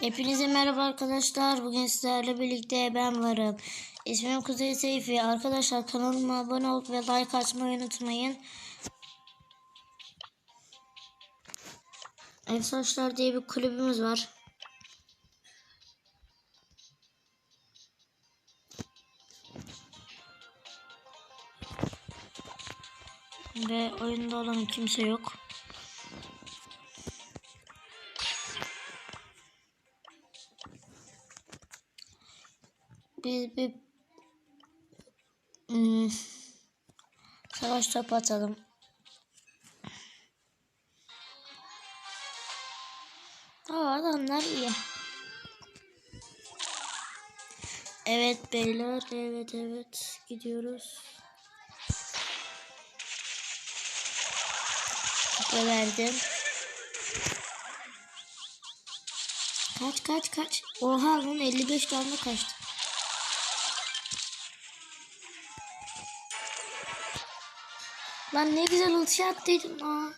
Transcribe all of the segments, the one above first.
Hepinize merhaba arkadaşlar. Bugün sizlerle birlikte ben varım. İsmim Kuzey Seyfi. Arkadaşlar kanalıma abone olup ve like atmayı unutmayın. Efsaçlar diye bir kulübümüz var. Ve oyunda olan kimse yok. Biz bir hmm, savaş topu atalım. Aa, adamlar iyi. Evet beyler, evet evet gidiyoruz. Kupa verdim. Kaç kaç kaç. Oha lan 55 canlı kaçtı. Lan ne güzel ulti attıydım. Aa.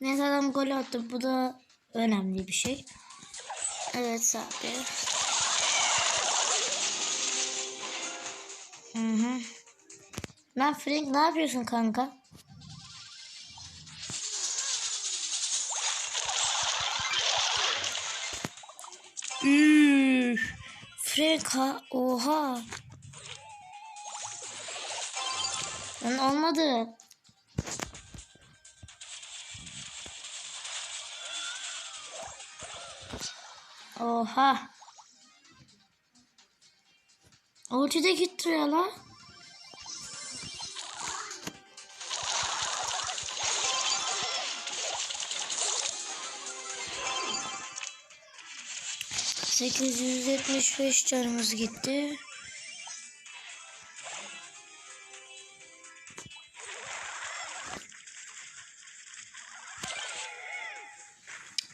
Neyse adam gol attı. Bu da önemli bir şey. Evet abi. Hı hı. Lan Frank ne yapıyorsun kanka? Üf. Frank ha oha. Lan olmadı. Oha. Ulti de gittiriyor la. Sekiz yüz yetmiş beş canımız gitti.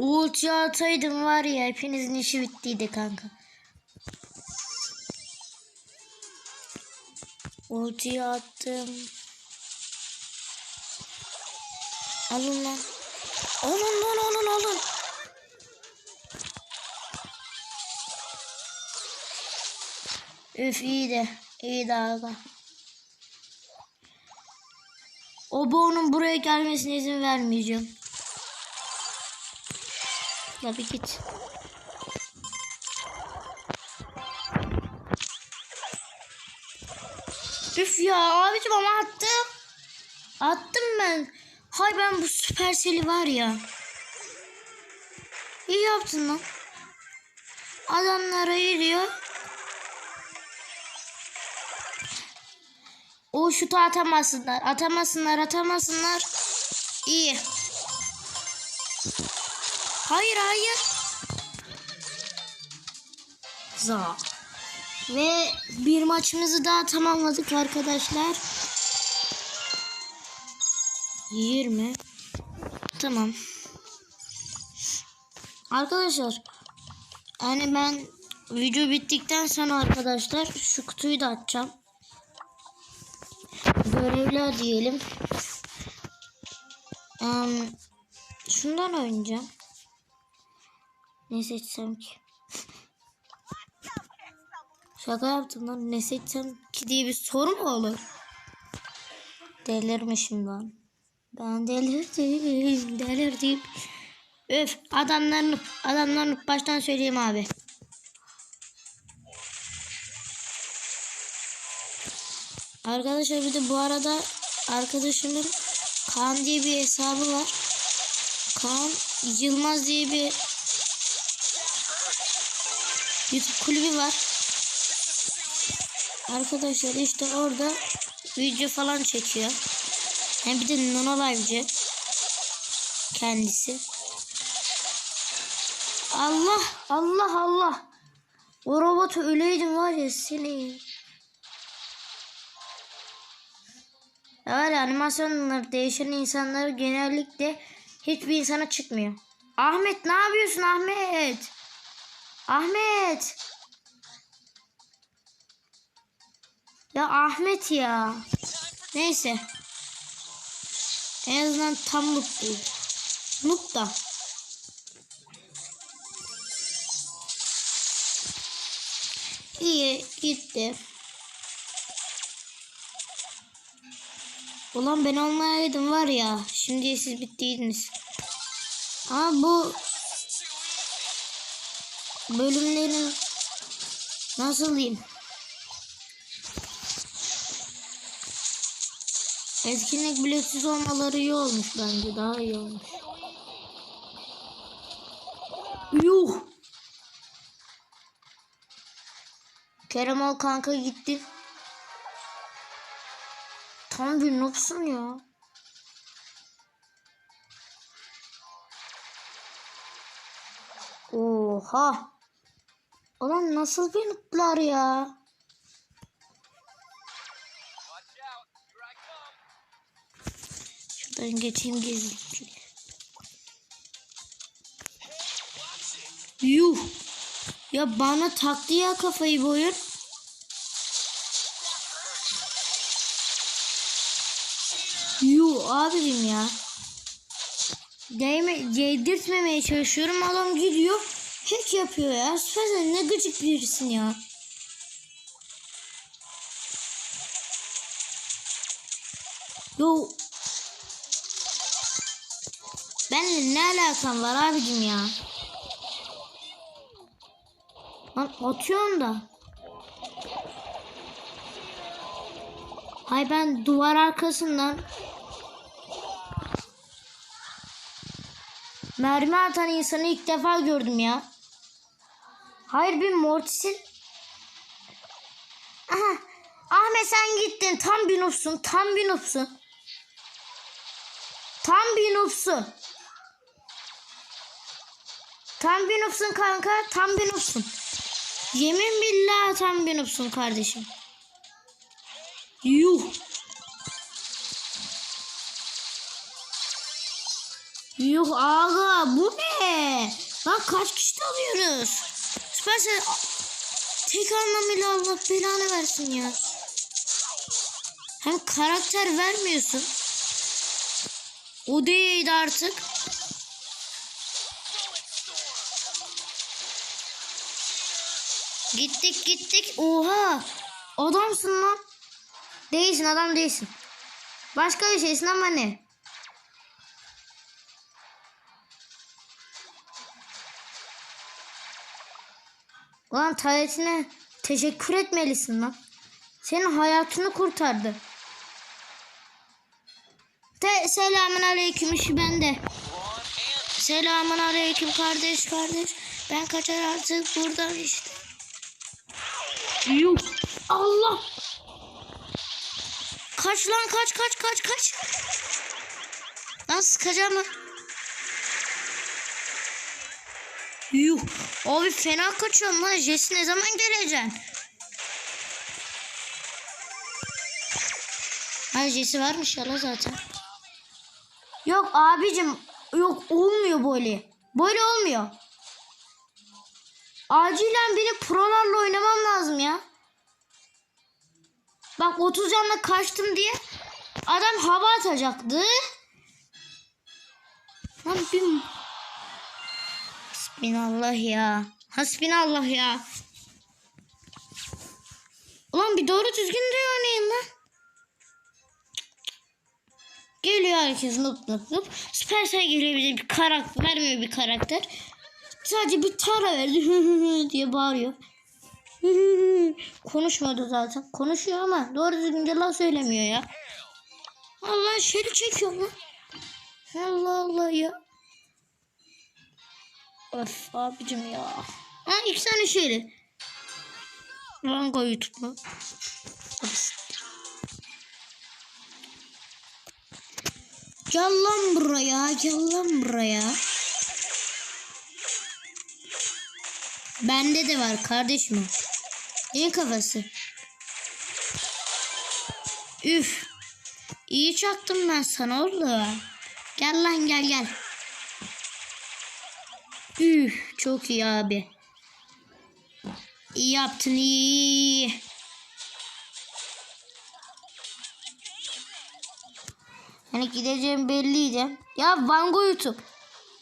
Ulti ataydım var ya hepinizin işi bittiydi kanka. Ultiyi attım. Alın lan. Alın lan alın alın. Üf iyi de. iyi de aga. O boğunun buraya gelmesine izin vermeyeceğim. Bir git. Üf ya abicim ama attım. Attım ben. Hay ben bu süperseli var ya. İyi yaptın lan. Adamlara yürüyor. O şutu atamasınlar. Atamasınlar atamasınlar. İyi. Hayır hayır. Za. Ve bir maçımızı daha tamamladık arkadaşlar. 20. Tamam. Arkadaşlar. Yani ben video bittikten sonra arkadaşlar şu kutuyu da açacağım. Görevler diyelim. Um, şundan oynayacağım. Ne seçsem ki? Şaka yaptım lan. Ne seçsem ki diye bir soru mu olur? Delirmişim lan. Ben delirdim. Delirdim. Öf adamların adamların baştan söyleyeyim abi. Arkadaşlar bir de bu arada arkadaşımın Kaan diye bir hesabı var. Kaan Yılmaz diye bir YouTube kulübü var. Arkadaşlar işte orada video falan çekiyor. Hem bir de Nono Live'ci kendisi. Allah Allah Allah. O robotu öleydim var ya seni. Ya animasyonlar değişen insanlar genellikle hiçbir insana çıkmıyor. Ahmet ne yapıyorsun Ahmet? Ahmet. Ya Ahmet ya. Neyse. En azından tam noob değil. Noob da. İyi gitti. Ulan ben olmayaydım var ya. Şimdi siz bittiydiniz. Ama bu bölümlerin nasıl diyeyim? Etkinlik biletsiz olmaları iyi olmuş bence. Daha iyi olmuş. Yuh! Kerem ol kanka gitti. Tam bir noobsun ya. Oha. Ulan nasıl bir nooblar ya. Şuradan geçeyim gizli. Yuh. Ya bana taktı ya kafayı bu oyun. Yuh abim ya. Değme, yedirtmemeye çalışıyorum. Adam gidiyor. Hack yapıyor ya. Sen ne gıcık birisin ya. Yo. Benimle ne alakam var abicim ya? Lan atıyorum da. Hay ben duvar arkasından mermi atan insanı ilk defa gördüm ya. Hayır bir Mortis'in Aha. Ahmet sen gittin. Tam bir noobsun. Tam bir noobsun. Tam bir noobsun. Tam bir noobsun kanka. Tam bir noobsun. Yemin billah tam bir noobsun kardeşim. Yuh. Yuh aga bu ne? Lan kaç kişi alıyoruz? Süpersen tek anlamıyla Allah belanı versin ya. Hem karakter vermiyorsun. O değildi artık. Gittik gittik. Oha. Adamsın lan. Değilsin adam değilsin. Başka bir şeysin ama ne? Ulan taletine teşekkür etmelisin lan. Senin hayatını kurtardı. Te selamun aleyküm işi bende. Selamun aleyküm kardeş kardeş. Ben kaçar artık buradan işte. Yuh. Allah. Kaç lan kaç kaç kaç kaç. Lan sıkacağım mı? Yuh. Abi fena kaçıyorum lan. Jesse ne zaman geleceksin? Hayır Jesse varmış ya zaten. Yok abicim. Yok olmuyor böyle. Böyle olmuyor. Acilen benim prolarla oynamam lazım ya. Bak 30 canla kaçtım diye adam hava atacaktı. Lan bir... Hasbinallah ya. Hasbinallah ya. Ulan bir doğru düzgün de oynayın lan. Geliyor herkes nup nup nup. Süpersel geliyor bize bir karakter. Vermiyor bir karakter. Sadece bir tara verdi. diye bağırıyor. Konuşmuyordu zaten. Konuşuyor ama doğru düzgün yalan söylemiyor ya. Allah şeri çekiyor lan. Allah Allah ya. Of abicim ya. Ha iki tane şeri. Rango YouTube mu? Gel lan buraya. Gel lan buraya. Bende de var kardeşim. Neyin kafası? Üf. İyi çaktım ben sana oğlum. Gel lan gel gel. Üf çok iyi abi. İyi yaptın iyi. Hani gideceğim belliydi. Ya Vango YouTube.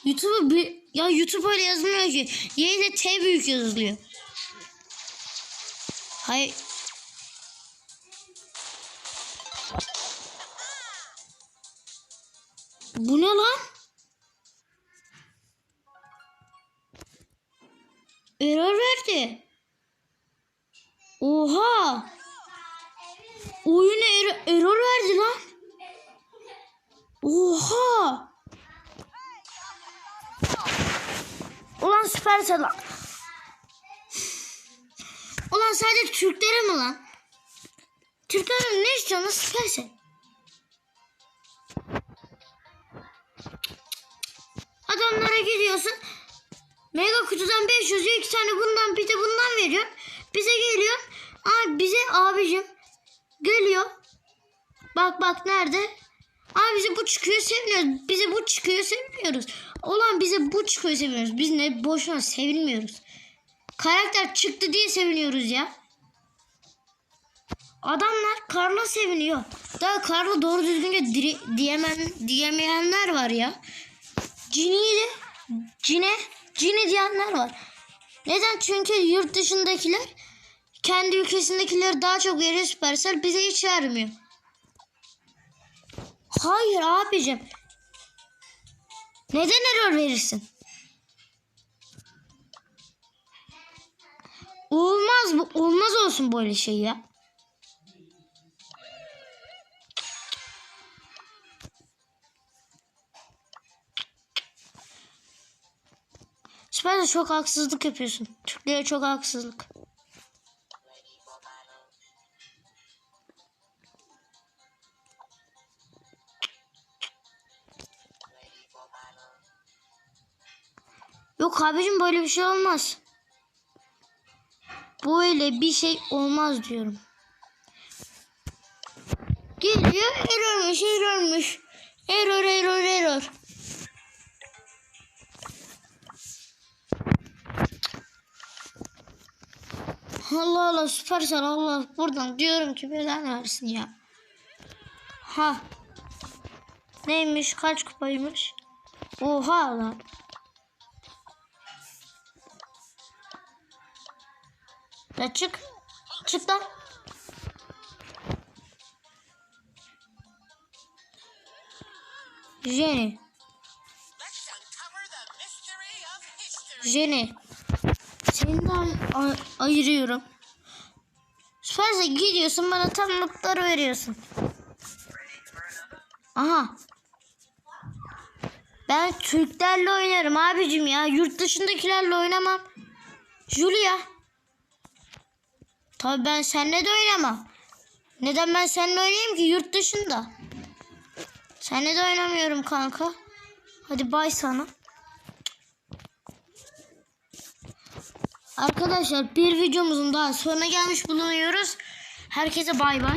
YouTube'u bir... Ya YouTube öyle yazılmıyor ki. Y ile T büyük yazılıyor. Hayır. Bu ne lan? Error verdi. Oha. Oyun er- error verdi lan. Oha. Ulan Supercell. lan. Ulan sadece Türklere mi lan? Türklerin ne istiyorsun Supercell? Kutudan 500 diyor. iki tane bundan bir de bundan veriyor. Bize geliyor. Abi bize abicim geliyor. Bak bak nerede? Abi bize bu çıkıyor sevmiyoruz. Bize bu çıkıyor sevmiyoruz. Ulan bize bu çıkıyor sevmiyoruz. Biz ne boşuna sevilmiyoruz. Karakter çıktı diye seviniyoruz ya. Adamlar Karl'a seviniyor. Daha Karl'a doğru düzgünce diyemen, diyemeyenler var ya. Cini'yi de Cine, Cini diyenler var. Neden? Çünkü yurt dışındakiler kendi ülkesindekileri daha çok veriyor Supercell bize hiç vermiyor. Hayır abicim. Neden error verirsin? Olmaz bu. Olmaz olsun böyle şey ya. Süper çok haksızlık yapıyorsun. Türklere çok haksızlık. Yok abicim böyle bir şey olmaz. Böyle bir şey olmaz diyorum. Geliyor errormuş errormuş. Error error error. Allah Allah süpersen Allah buradan diyorum ki belanı versin ya. Ha. Neymiş kaç kupaymış? Oha lan. Ya çık. Çık lan. Jenny. Jenny. Ay- ayırıyorum. Süperse gidiyorsun bana tam notları veriyorsun. Aha. Ben Türklerle oynarım abicim ya. Yurt dışındakilerle oynamam. Julia. Tabii ben seninle de oynamam. Neden ben seninle oynayayım ki yurt dışında? Seninle de oynamıyorum kanka. Hadi bay sana. Arkadaşlar bir videomuzun daha sonuna gelmiş bulunuyoruz. Herkese bay bay.